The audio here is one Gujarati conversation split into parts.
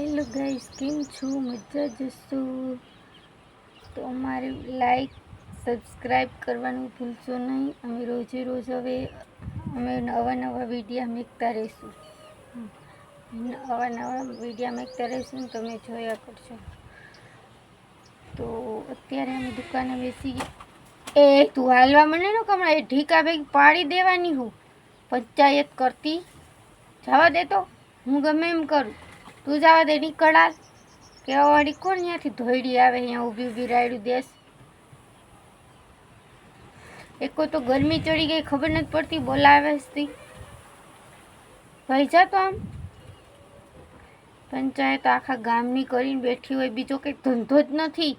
હેલો ગાઈસ, કેમ છો? મજા જશો તો અમારે લાઈક સબસ્ક્રાઈબ કરવાનું ભૂલશો નહીં. અમે રોજે રોજ હવે, અમે નવા નવા વિડીયા મેકતા રહીશું. નવા નવા વિડીયા મેકતા રહીશું તમે જોયા કરશો. તો અત્યારે અમે દુકાને બેસી એ, તું હાલવા મને નો કમળા, એ ઢીકા ભેગ પાડી દેવાની હું. પંચાયત કરતી. જવા દે તો. હું ગમે એમ કરું. તું જવા દે નીકળાલ કેવા વાળી કોણ ત્યાંથી ધોઈડી આવે અહીંયા ઊભી ઊભી રાયડું દેશ? એક તો ગરમી ચડી ગઈ, ખબર નથી પડતી, બોલાવે છે ભાઈ જા તો આમ. પંચાયત આખા ગામની કરીને બેઠી હોય, બીજો કંઈક ધંધો જ નથી.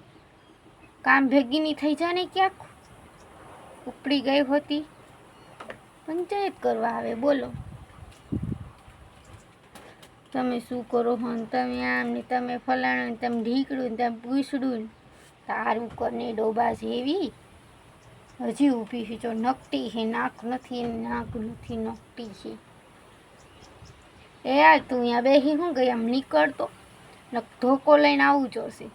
કામ ભેગી નહીં થઈ જાય ને ક્યાંક? ઉપડી ગઈ હોતી. પંચાયત કરવા આવે, બોલો. તમે શું કરો હો તમે આમ ને તમે ફલાણું ને તમે ઢીકડું તમે પૂછડું તારું કરને ડોબા જેવી? હજી ઊભી છે, જો નકટી છે, નાક નથી નાક નથી, નકટી છે. એ યાર તું અહીંયા બેસી શું ગઈ, આમ નીકળતો. ધોકો લઈને આવું જોશે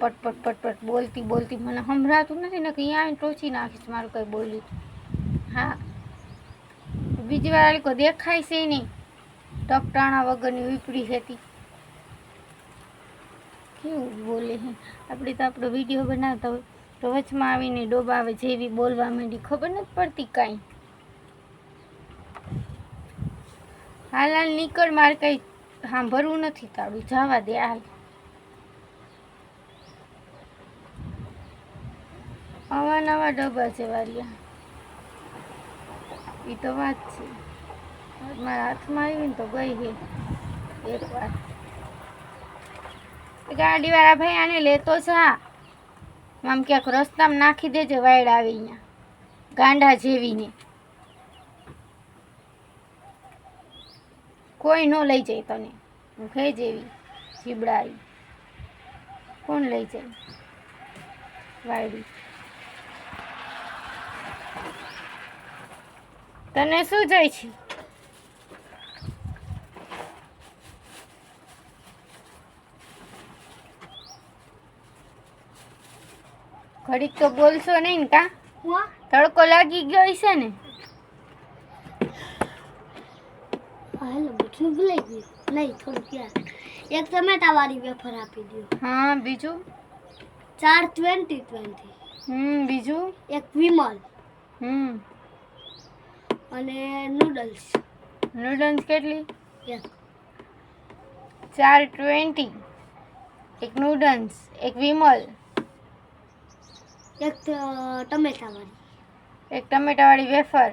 પટ પટ પટ પટ, બોલતી બોલતી મને સંભળાતું નથી ને કે અહીંયા આવીને ટોચી નાખીશ, મારું કંઈ બોલ્યું હા. બીજી વાર દેખાય છે નહીં. ટપટાણા વગરની વીપડી હતી. કેવું બોલે હે. આપણે તો આપણો વીડિયો બનાવતા હોય તો વચમાં આવીને ડોબાવે જેવી બોલવા માંડી. ખબર નથી પડતી કાંઈ. હાલ હાલ, નીકળ, મારે કંઈ સાંભળવું નથી તારું. જવા દે, હાલ. અવા નવા ડબ્બા છે વારિયા. એ તો વાત છે. મારા હાથમાં આવી તો ગઈ હે. એક વાર. ગાડી વાળા ભાઈ આને લેતો છે આમ ક્યાંક રસ્તામાં નાખી દેજે વાયડ આવી અહીંયા. ગાંડા જેવીને. કોઈ ન લઈ જાય તને. હું ખાઈ જેવી. જીબડાવી કોણ લઈ જાય? વાયડી. તને શું જાય છે? ઘડીક તો બોલશો નહીં ને કા તડકો લાગી ગયો છે ને. હાલો બધું ભૂલાઈ ગયું. નહીં થોડું ક્યાં એક ટમેટા વાળી વેફર આપી દો હા બીજું? ચાર ટ્વેન્ટી ટ્વેન્ટી હમ બીજું? એક વિમલ. હમ. અને નૂડલ્સ નૂડલ્સ કેટલી? એક. ચાર ટ્વેન્ટી એક નૂડલ્સ એક વિમલ. એક ટમેટાવાળી. એક ટમેટાવાળી વેફર.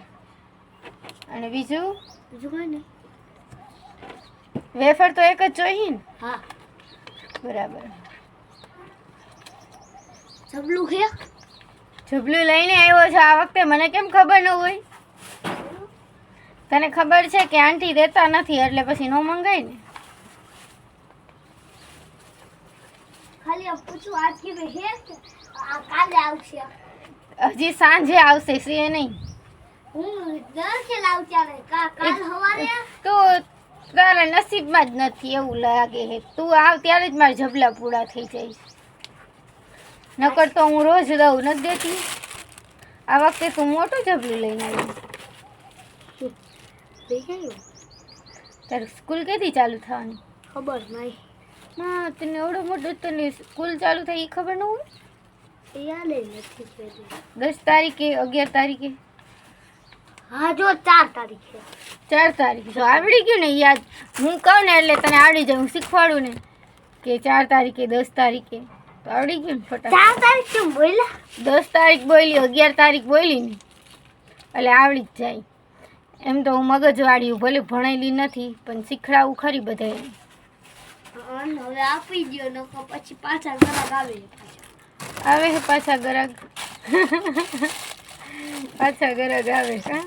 અને બીજું? બીજું કઈ નહીં. વેફર તો એક જ જોઈએ ને હા. બરાબર. જબલું છે? જબલું લઈને આવ્યો છે. આ વખતે મને કેમ ખબર ન હોય? તને ખબર છે કે આંટી દેતા નથી એટલે પછી નો મંગાય ને? ખાલી પૂછું આજ કે હે હજી સાંજે આવશે છે નહીં. હું દર કે લાવ ત્યારે કા કાલ સવારે? તો તારા નસીબમાં જ નથી એવું લાગે છે તું આવ ત્યારે જ મારા જબલા પૂરા થઈ જાય. છે. નકર તો હું રોજ દઉં નથી દેતી? આ વખતે તું મોટું જબલું લઈને આવી. થઈ ગયું તારી સ્કૂલ કેથી ચાલુ થવાની? ખબર નહીં. હા તને એવડો મોટો તને સ્કૂલ ચાલુ થાય એ ખબર ન હોય? એ યાદ નથી પેલી દસ તારીખે અગિયાર તારીખે? હા જો ચાર તારીખે. ચાર તારીખે. જો આવડી ગયું ને યાદ. હું કહું ને એટલે તને આવડી જાય હું શીખવાડું ને કે ચાર તારીખે દસ તારીખે. તો આવડી ગયું ને ફટાફટ. ચાર તારીખ કેમ બોલ્યા? દસ તારીખ બોલી અગિયાર તારીખ બોલી ને. એટલે આવડી જ જાય. એમ તો હું મગજવાળી ભલે ભણેલી નથી પણ શીખડાવું ખરી બધા હવે આપી દો પછી પાછા ઘરાક આવે આવે પાછા ગરગ. પાછા ગરગ આવે હા.